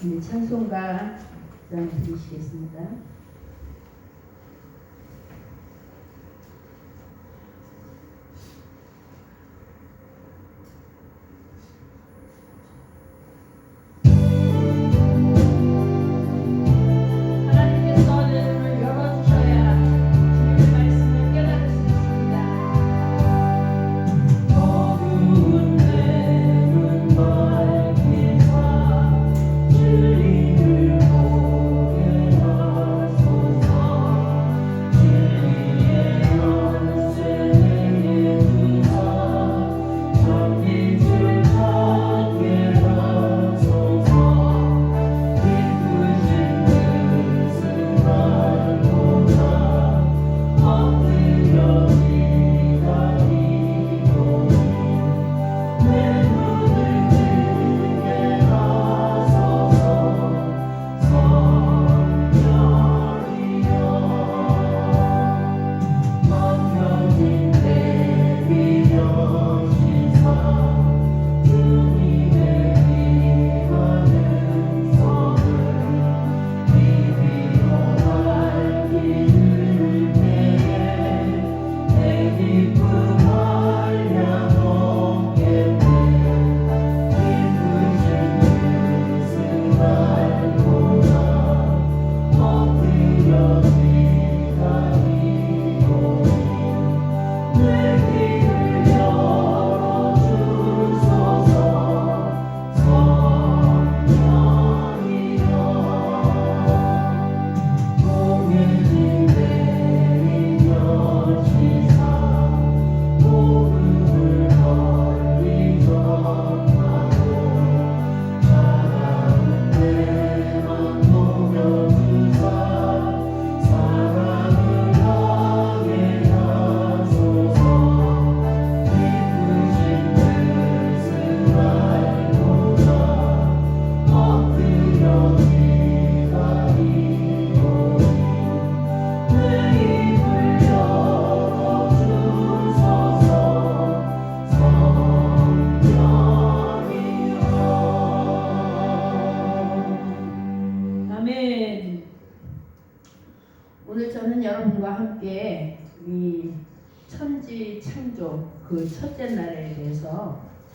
우리 찬송가 장 드리시겠습니다.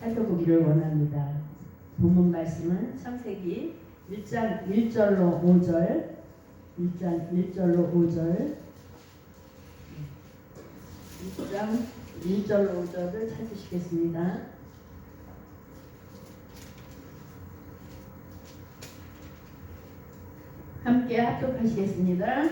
살펴보기를 원합니다. 본문 말씀은 창세기 1장 1절로 5절 1장 1절로 5절 1장 1절로 5절을 찾으시겠습니다. 함께 합독하시겠습니다.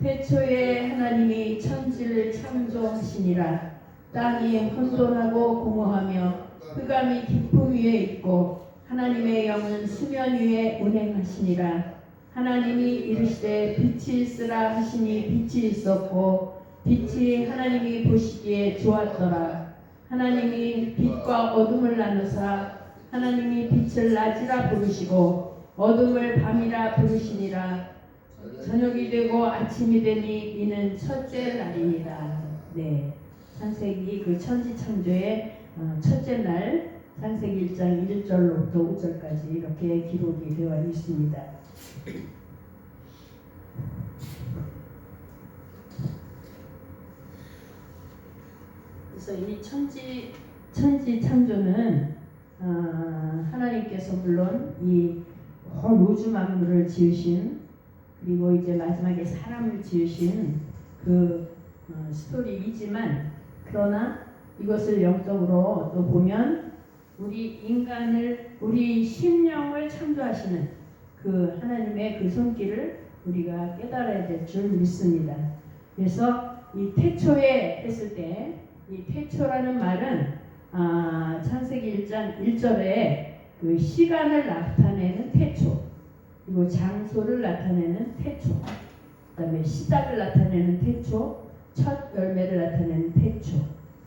태초에 하나님이 천지를 창조하시니라 땅이 혼돈하고 공허하며 흑암이 깊음 위에 있고 하나님의 영은 수면 위에 운행하시니라. 하나님이 이르시되 빛이 있으라 하시니 빛이 있었고 빛이 하나님이 보시기에 좋았더라. 하나님이 빛과 어둠을 나누사 하나님이 빛을 낮이라 부르시고 어둠을 밤이라 부르시니라. 저녁이 되고 아침이 되니 이는 첫째 날이니라. 네, 창세기 그 천지 창조의 어, 첫째 날 창세기 1장 1절로부터 5절까지 이렇게 기록이 되어 있습니다. 그래서 이 천지 천지 창조는 어, 하나님께서 물론 이 온 우주 만물을 지으신 그리고 이제 마지막에 사람을 지으신 그 어, 스토리이지만 그러나 이것을 영적으로 또 보면 우리 인간을 우리 심령을 창조하시는 그 하나님의 그 손길을 우리가 깨달아야 될 줄 믿습니다. 그래서 이 태초에 했을 때 이 태초라는 말은 아, 창세기 1장 1절에 그 시간을 나타내는 태초 그리고 장소를 나타내는 태초 그다음에 시작을 나타내는 태초 첫 열매를 나타내는 태초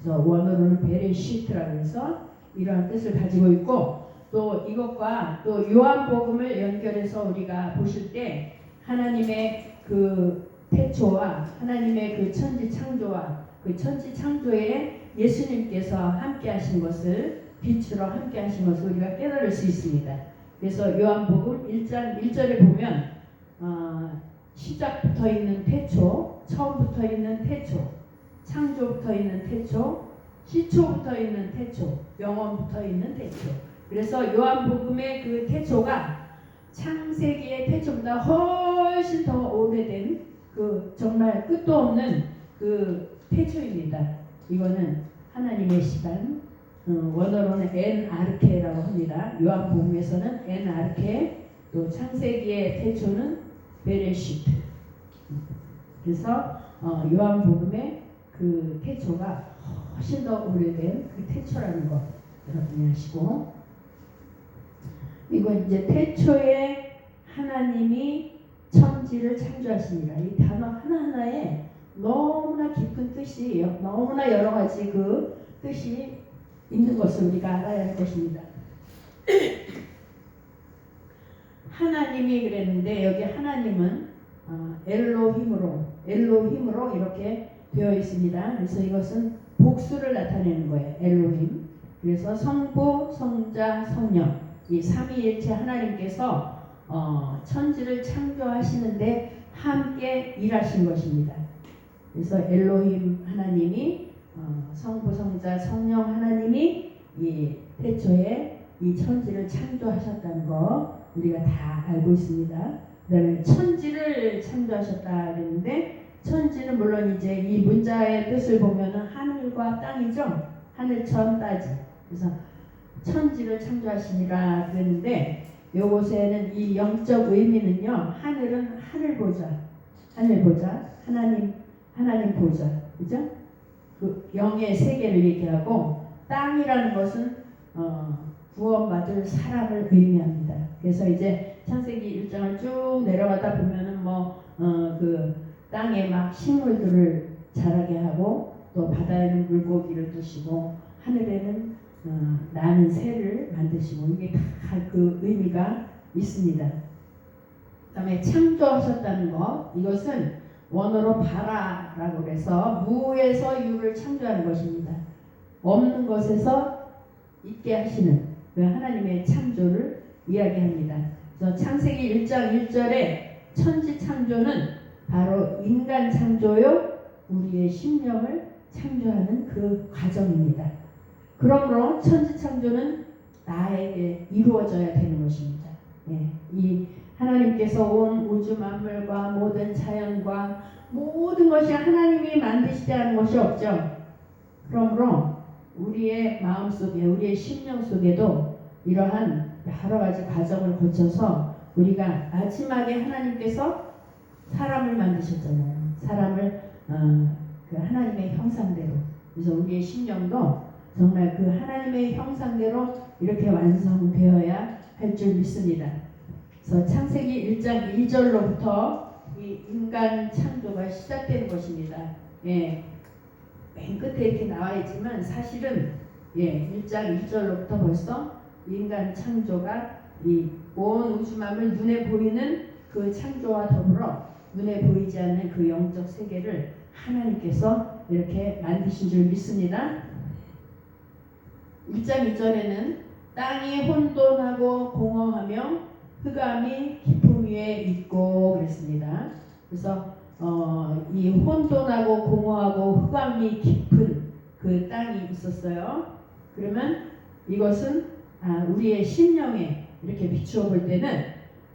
그래서 원어로는 베레시트라고 해서 이러한 뜻을 가지고 있고 또 이것과 또 요한복음을 연결해서 우리가 보실 때 하나님의 그 태초와 하나님의 그 천지 창조와 그 천지 창조에 예수님께서 함께 하신 것을 빛으로 함께 하신 것을 우리가 깨달을 수 있습니다. 그래서 요한복음 1장 1절에 보면 어, 시작부터 있는 태초, 처음부터 있는 태초, 창조부터 있는 태초, 시초부터 있는 태초, 영원부터 있는 태초. 그래서 요한복음의 그 태초가 창세기의 태초보다 훨씬 더 오래된 그 정말 끝도 없는 그 태초입니다. 이거는 하나님의 시간, 어, 원어로는 엔아르케라고 합니다. 요한복음에서는 엔아르케, 또 창세기의 태초는 베레시트. 그래서 어, 요한복음의 그 태초가 훨씬 더 오래된 그 태초라는 거 여러분이 아시고 이거 이제 태초에 하나님이 천지를 창조하시니라 이 단어 하나하나에 너무나 깊은 뜻이 너무나 여러 가지 그 뜻이 있는 것을 우리가 알아야 할 것입니다. 하나님이 그랬는데 여기 하나님은 어, 엘로힘으로 엘로힘으로 이렇게 되어 있습니다. 그래서 이것은 복수를 나타내는 거예요. 엘로힘. 그래서 성부, 성자, 성령 이 삼위일체 하나님께서 어, 천지를 창조하시는데 함께 일하신 것입니다. 그래서 엘로힘 하나님이 어, 성부, 성자, 성령 하나님이 이 태초에 이 천지를 창조하셨다는 거 우리가 다 알고 있습니다. 그다음에 천지를 창조하셨다 그랬는데 천지는 물론 이제 이 문자의 뜻을 보면은 하늘과 땅이죠. 하늘 천 따지. 그래서 천지를 창조하시니라 그랬는데 요곳에는 이 영적 의미는요. 하늘은 하늘 보좌, 하늘 보좌, 하나님 하나님 보좌, 그죠? 그 영의 세계를 얘기하고 땅이라는 것은 어, 구원받을 사람을 의미합니다. 그래서 이제 창세기 1장을 쭉 내려가다 보면은 뭐그 땅에 막 식물들을 자라게 하고 또 바다에는 물고기를 두시고 하늘에는 어, 나는 새를 만드시고 이게 다 그 의미가 있습니다. 그다음에 창조하셨다는 것 이것은 원어로 바라라고 해서 무에서 유를 창조하는 것입니다. 없는 것에서 있게 하시는 그 하나님의 창조를 이야기합니다. 그래서 창세기 1장 1절에 천지 창조는 바로 인간 창조요 우리의 심령을 창조하는 그 과정입니다. 그러므로 천지 창조는 나에게 이루어져야 되는 것입니다. 예, 이 하나님께서 온 우주 만물과 모든 자연과 모든 것이 하나님이 만드시지 않은 것이 없죠. 그러므로 우리의 마음 속에 우리의 심령 속에도 이러한 여러 가지 과정을 거쳐서 우리가 마지막에 하나님께서 사람을 만드셨잖아요. 사람을 어, 그 하나님의 형상대로. 그래서 우리의 심령도 정말 그 하나님의 형상대로 이렇게 완성되어야 할 줄 믿습니다. 그래서 창세기 1장 1절로부터 이 인간 창조가 시작되는 것입니다. 예. 맨 끝에 이렇게 나와 있지만 사실은 예, 1장 1절로부터 벌써 인간 창조가 이 온 우주만을 눈에 보이는 그 창조와 더불어 눈에 보이지 않는 그 영적 세계를 하나님께서 이렇게 만드신 줄 믿습니다. 1장 2절에는 땅이 혼돈하고 공허하며 흑암이 깊음 위에 있고 그랬습니다. 그래서 어, 이 혼돈하고 공허하고 흑암이 깊은 그 땅이 있었어요. 그러면 이것은 아, 우리의 심령에 이렇게 비추어 볼 때는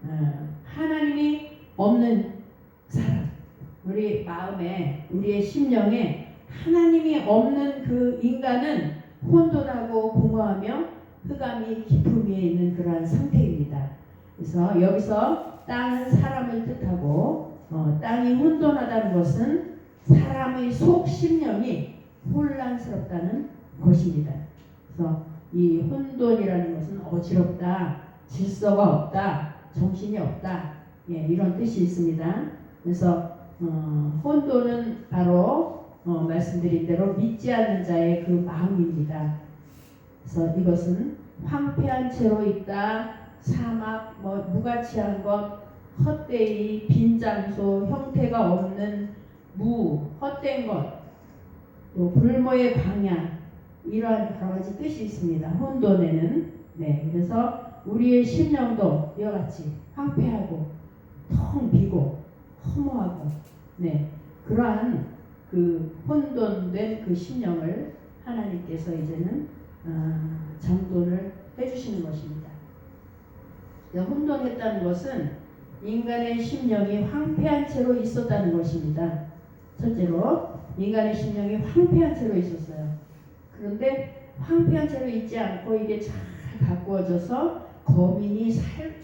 어, 하나님이 없는 우리 마음에 우리의 심령에 하나님이 없는 그 인간은 혼돈하고 공허하며 흑암이 깊음 위에 있는 그러한 상태입니다. 그래서 여기서 땅은 사람을 뜻하고 어, 땅이 혼돈하다는 것은 사람의 속 심령이 혼란스럽다는 것입니다. 그래서 이 혼돈이라는 것은 어지럽다, 질서가 없다, 정신이 없다, 예, 이런 뜻이 있습니다. 그래서 어, 혼돈은 바로 어, 말씀드린 대로 믿지 않는 자의 그 마음입니다. 그래서 이것은 황폐한 채로 있다, 사막, 뭐 무가치한 것, 헛되이 빈 장소, 형태가 없는 무, 헛된 것, 또 불모의 광야 이러한 여러 가지 뜻이 있습니다. 혼돈에는 네, 그래서 우리의 심령도 이와 같이 황폐하고 텅 비고 허무하고 네 그러한 그 혼돈된 그 심령을 하나님께서 이제는 아, 정돈을 해주시는 것입니다. 네, 혼돈했다는 것은 인간의 심령이 황폐한 채로 있었다는 것입니다. 첫째로 인간의 심령이 황폐한 채로 있었어요. 그런데 황폐한 채로 있지 않고 이게 잘 가꾸어져서 거민이 살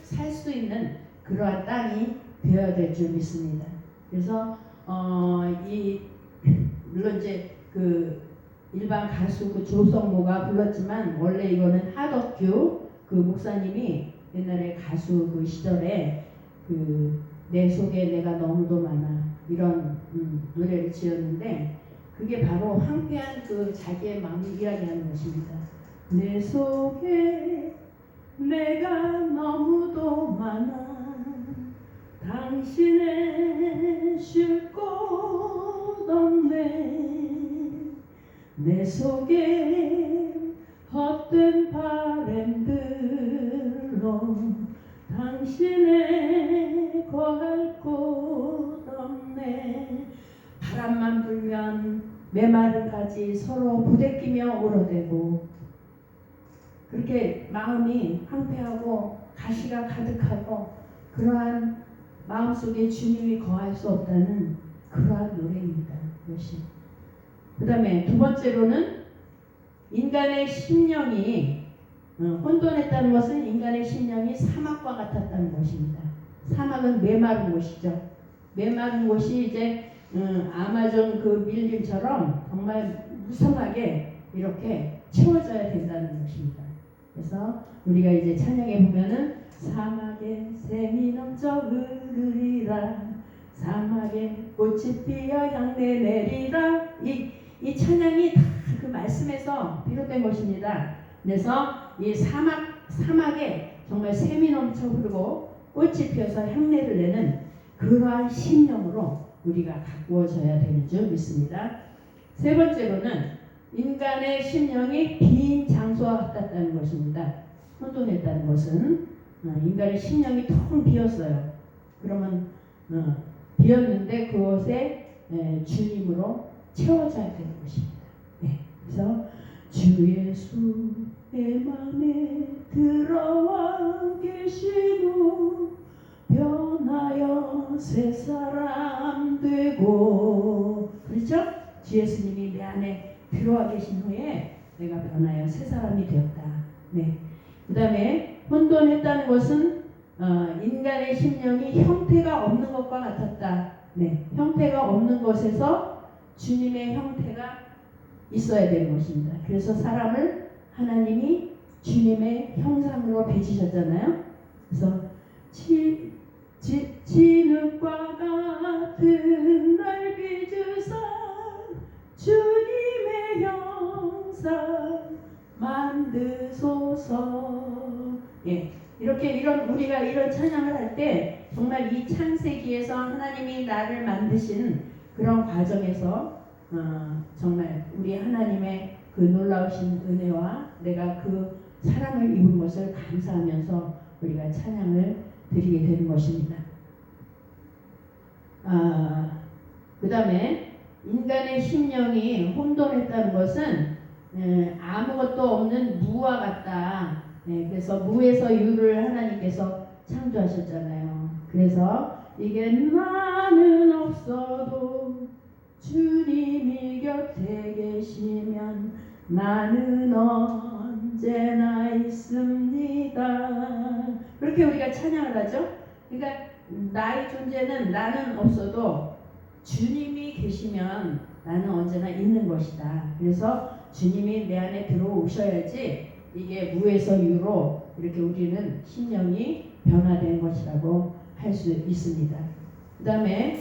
수 있는 그러한 땅이 되어야 될 줄 믿습니다. 그래서 어, 이 물론 이제 그 일반 가수 그 조성모가 불렀지만 원래 이거는 하덕규 그 목사님이 옛날에 가수 그 시절에 그 내 속에 내가 너무도 많아 이런 음, 노래를 지었는데 그게 바로 황폐한 그 자기의 마음을 이야기하는 것입니다. 내 속에 내가 너무도 많아 당신의 쉴곳 없네. 내 속에 헛된 바램들로 당신의 거할 곳 없네. 바람만 불면 메마른 가지 서로 부대끼며 울어대고. 그렇게 마음이 황폐하고 가시가 가득하고 그러한 마음속에 주님이 거할 수 없다는 그러한 노래입니다. 이것이. 그 다음에 두 번째로는 인간의 심령이 어, 혼돈했다는 것은 인간의 심령이 사막과 같았다는 것입니다. 사막은 메마른 곳이죠. 메마른 곳이 이제 음, 아마존 그 밀림처럼 정말 무성하게 이렇게 채워져야 된다는 것입니다. 그래서 우리가 이제 찬양에 보면은 사막에 샘이 넘쳐 흐르 리라 사막에 꽃이 피어 향내 내리라 이, 이 찬양이 다 그 말씀에서 비롯된 것입니다. 그래서 이 사막 사막에 정말 샘이 넘쳐 흐르고 꽃이 피어서 향내를 내는 그러한 심령으로 우리가 가꾸어져야 되는 줄 믿습니다. 세 번째로는 인간의 심령이 빈 장소와 같았다는 것입니다. 혼돈했다는 것은 어, 인간의 심령이 텅 비었어요. 그러면 어, 비었는데 그것에 에, 주님으로 채워져야 되는 것입니다. 네. 그래서 주 예수 내 맘에 들어와 계시고 변하여 새 사람 되고 그렇죠? 주 예수님이 내 안에 들어와 계신 후에 내가 변하여 새 사람이 되었다. 네. 그 다음에 혼돈했다는 것은 어, 인간의 심령이 형태가 없는 것과 같았다. 네. 형태가 없는 것에서 주님의 형태가 있어야 되는 것입니다. 그래서 사람을 하나님이 주님의 형상으로 빚으셨잖아요. 그래서 지, 지, 진흙과 같은 날 빚으사 주님의 형상 만드소서. 예, 이렇게 이런 우리가 이런 찬양을 할 때 정말 이 창세기에서 하나님이 나를 만드신 그런 과정에서 어, 정말 우리 하나님의 그 놀라우신 은혜와 내가 그 사랑을 입은 것을 감사하면서 우리가 찬양을 드리게 되는 것입니다. 아, 그 다음에 인간의 심령이 혼돈했다는 것은 에, 아무것도 없는 무와 같다. 네, 그래서 무에서 유를 하나님께서 창조하셨잖아요. 그래서 이게 나는 없어도 주님이 곁에 계시면 나는 언제나 있습니다. 그렇게 우리가 찬양을 하죠. 그러니까 나의 존재는 나는 없어도 주님이 계시면 나는 언제나 있는 것이다. 그래서 주님이 내 안에 들어오셔야지 이게 무에서 유로 이렇게 우리는 심령이 변화된 것이라고 할 수 있습니다. 그 다음에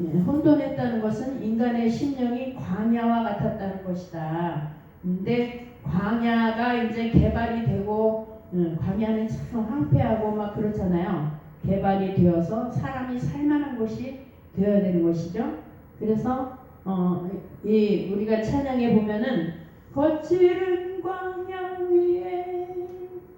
예, 혼돈했다는 것은 인간의 심령이 광야와 같았다는 것이다. 근데 광야가 이제 개발이 되고 음, 광야는 참 황폐하고 막 그렇잖아요. 개발이 되어서 사람이 살만한 곳이 되어야 되는 것이죠. 그래서 어, 이 우리가 찬양에 보면은 거칠은 광야 위에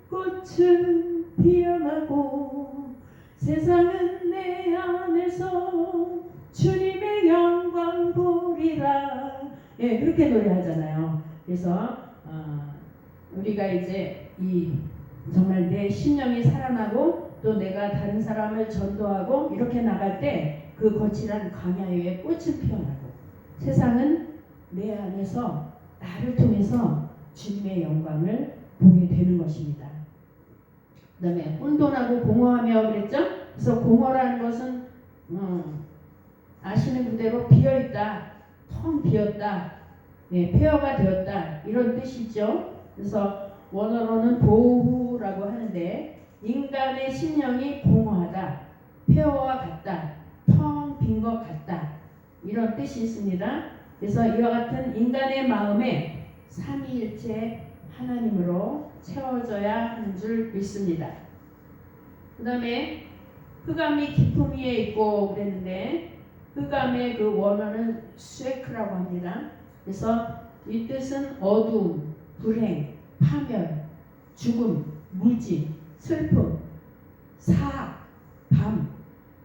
꽃은 피어나고 세상은 내 안에서 주님의 영광 보리라. 예 그렇게 노래하잖아요. 그래서 어, 우리가 이제 이 정말 내 신령이 살아나고 또 내가 다른 사람을 전도하고 이렇게 나갈 때 그 거칠한 광야에 꽃은 피어나고 세상은 내 안에서 나를 통해서 주님의 영광을 보게 되는 것입니다. 그 다음에 혼돈하고 공허하며 그랬죠? 그래서 공허라는 것은 음, 아시는 그대로 비어있다, 텅 비었다, 예, 폐허가 되었다 이런 뜻이죠. 그래서 원어로는 보후라고 하는데 인간의 심령이 공허하다, 폐허와 같다, 텅 빈 것 같다 이런 뜻이 있습니다. 그래서 이와 같은 인간의 마음에 삼위일체 하나님으로 채워져야 하는 줄 믿습니다. 그 다음에 흑암이 깊음 위에 있고 그랬는데 흑암의 그 원어는 스웨크라고 합니다. 그래서 이 뜻은 어두움, 불행, 파멸, 죽음, 무지, 슬픔, 사악, 밤,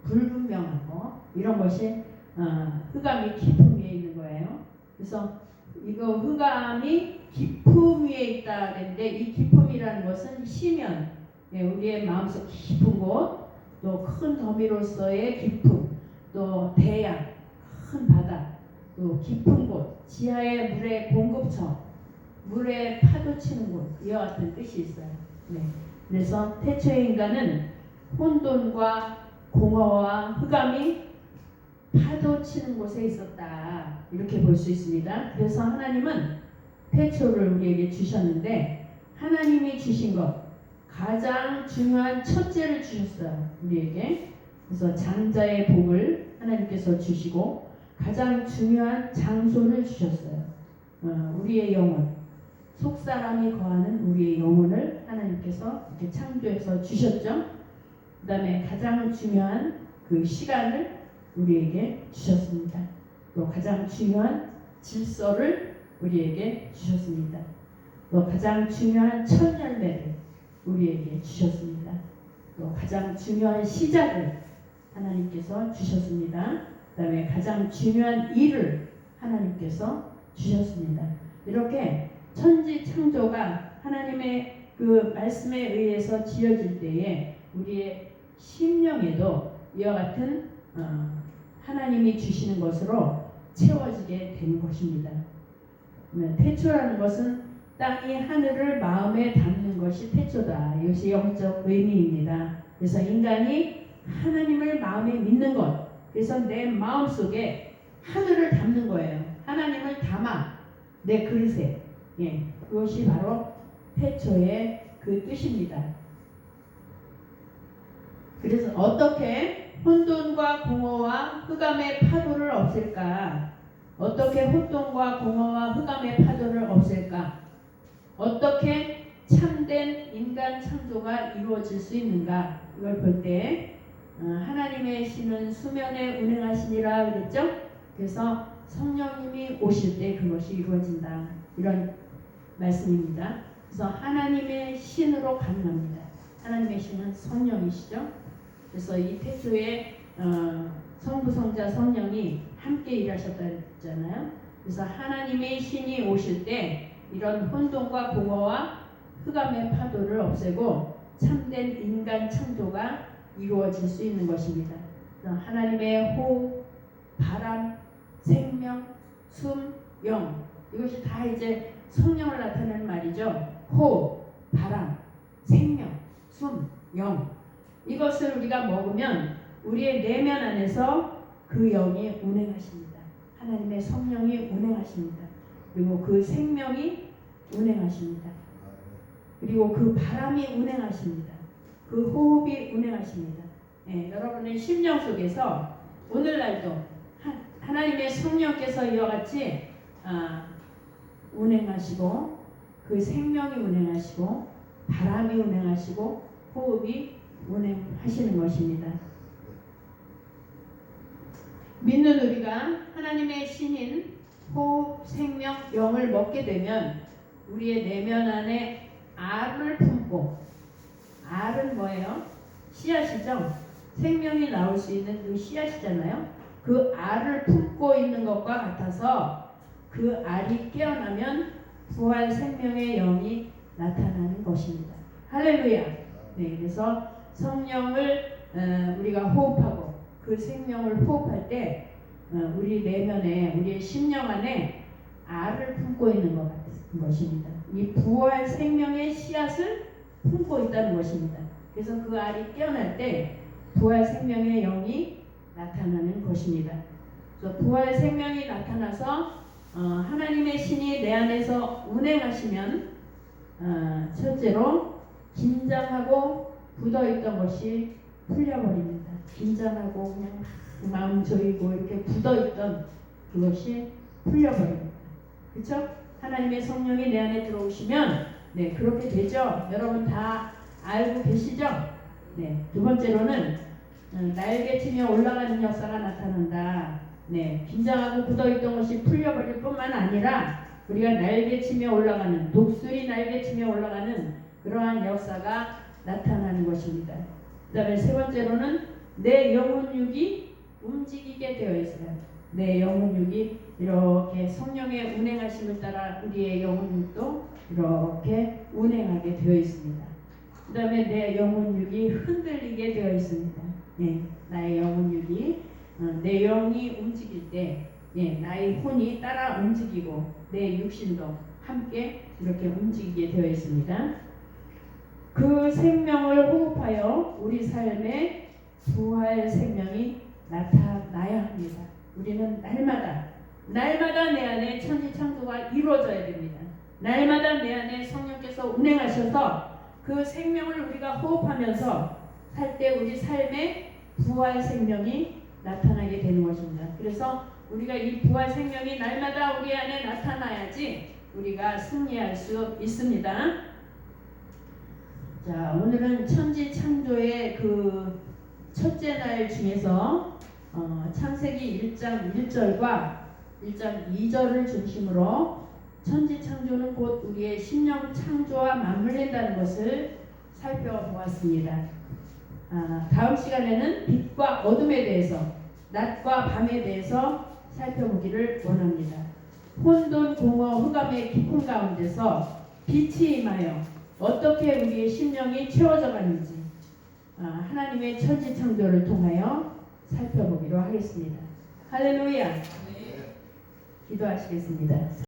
불분명하고 이런 것이 어, 흑암이 깊음 위에 있는 거예요. 그래서 이거 흑암이 깊음 위에 있다 그랬는데 이 깊음이라는 것은 시면 예, 우리의 마음속 깊은 곳, 또 큰 더미로서의 깊음, 또 대양, 큰 바다, 또 깊은 곳, 지하의 물의 공급처, 물에 파도 치는 곳 이와 같은 뜻이 있어요. 네. 그래서 태초의 인간은 혼돈과 공허와 흑암이 파도 치는 곳에 있었다. 이렇게 볼 수 있습니다. 그래서 하나님은 태초를 우리에게 주셨는데 하나님이 주신 것 가장 중요한 첫째를 주셨어요 우리에게. 그래서 장자의 복을 하나님께서 주시고 가장 중요한 장소를 주셨어요. 어, 우리의 영혼 속사람이 거하는 우리의 영혼을 하나님께서 이렇게 창조해서 주셨죠. 그 다음에 가장 중요한 그 시간을 우리에게 주셨습니다 또 가장 중요한 질서를 우리에게 주셨습니다 또 가장 중요한 첫 열매를 우리에게 주셨습니다. 또 가장 중요한 시작을 하나님께서 주셨습니다. 그 다음에 가장 중요한 일을 하나님께서 주셨습니다. 이렇게 천지 창조가 하나님의 그 말씀에 의해서 지어질 때에 우리의 심령에도 이와 같은 어, 하나님이 주시는 것으로 채워지게 되는 것입니다. 네, 태초라는 것은 땅이 하늘을 마음에 담는 것이 태초다. 이것이 영적 의미입니다. 그래서 인간이 하나님을 마음에 믿는 것. 그래서 내 마음 속에 하늘을 담는 거예요. 하나님을 담아 내 그릇에. 예, 그것이 바로 태초의 그 뜻입니다. 그래서 어떻게 혼돈과 공허와 흑암의 파도를 없앨까? 어떻게 혼돈과 공허와 흑암의 파도를 없앨까? 어떻게 참된 인간 창조가 이루어질 수 있는가 이걸 볼때 어, 하나님의 신은 수면에 운행하시니라 그랬죠? 그래서 성령님이 오실 때 그것이 이루어진다 이런 말씀입니다. 그래서 하나님의 신으로 가능합니다. 하나님의 신은 성령이시죠. 그래서 이 태초에 어, 성부 성자 성령이 함께 일하셨다 했잖아요. 그래서 하나님의 신이 오실 때 이런 혼돈과 공허와 흑암의 파도를 없애고 참된 인간 창조가 이루어질 수 있는 것입니다. 하나님의 호흡, 바람, 생명, 숨, 영 이것이 다 이제 성령을 나타내는 말이죠. 호흡, 바람, 생명, 숨, 영 이것을 우리가 먹으면 우리의 내면 안에서 그 영이 운행하십니다. 하나님의 성령이 운행하십니다. 그리고 그 생명이 운행하십니다. 그리고 그 바람이 운행하십니다. 그 호흡이 운행하십니다. 예, 여러분의 심령 속에서 오늘날도 하, 나님의 성령께서 이와 같이 아, 운행하시고 그 생명이 운행하시고 바람이 운행하시고 호흡이 운행하시는 것입니다. 믿는 우리가 하나님의 신인 호흡, 생명, 영을 먹게 되면 우리의 내면 안에 알을 품고 알은 뭐예요? 씨앗이죠. 생명이 나올 수 있는 그 씨앗이잖아요. 그 알을 품고 있는 것과 같아서 그 알이 깨어나면 부활 생명의 영이 나타나는 것입니다. 할렐루야. 네, 그래서 성령을 어, 우리가 호흡하고 그 생명을 호흡할 때 어, 우리 내면에 우리의 심령 안에 알을 품고 있는 것입니다. 이 부활 생명의 씨앗을 품고 있다는 것입니다. 그래서 그 알이 깨어날 때 부활 생명의 영이 나타나는 것입니다. 그래서 부활 생명이 나타나서 어, 하나님의 신이 내 안에서 운행하시면 어, 첫째로 긴장하고 굳어있던 것이 풀려버립니다. 긴장하고 그냥 막 마음 조이고 이렇게 굳어있던 그것이 풀려버립니다. 그렇죠? 하나님의 성령이 내 안에 들어오시면 네 그렇게 되죠. 여러분 다 알고 계시죠? 네. 두 번째로는 어, 날개치며 올라가는 역사가 나타난다. 네. 긴장하고 굳어있던 것이 풀려버릴 뿐만 아니라 우리가 날개치며 올라가는 독수리 날개치며 올라가는 그러한 역사가 나타나는 것입니다. 그 다음에 세 번째로는 내 영혼육이 움직이게 되어 있어요. 내 영혼육이 이렇게 성령의 운행하심을 따라 우리의 영혼육도 이렇게 운행하게 되어 있습니다. 그 다음에 내 영혼육이 흔들리게 되어 있습니다. 예, 나의 영혼육이 어, 내 영이 움직일 때, 예, 나의 혼이 따라 움직이고 내 육신도 함께 이렇게 움직이게 되어 있습니다. 그 생명을 호흡하여 우리 삶에 부활 생명이 나타나야 합니다. 우리는 날마다 날마다 내 안에 천지 창조가 이루어져야 됩니다. 날마다 내 안에 성령께서 운행하셔서 그 생명을 우리가 호흡하면서 살 때 우리 삶에 부활 생명이 나타나게 되는 것입니다. 그래서 우리가 이 부활 생명이 날마다 우리 안에 나타나야지 우리가 승리할 수 있습니다. 자, 오늘은 천지 창조의 그 첫째 날 중에서 어, 창세기 1장 1절과 1장 2절을 중심으로 천지 창조는 곧 우리의 심령 창조와 맞물린다는 것을 살펴보았습니다. 아, 다음 시간에는 빛과 어둠에 대해서, 낮과 밤에 대해서 살펴보기를 원합니다. 혼돈, 공허, 흑암의 깊은 가운데서 빛이 임하여 어떻게 우리의 심령이 채워져 가는지 아, 하나님의 천지 창조를 통하여 살펴보기로 하겠습니다. 할렐루야. 기도하시겠습니다.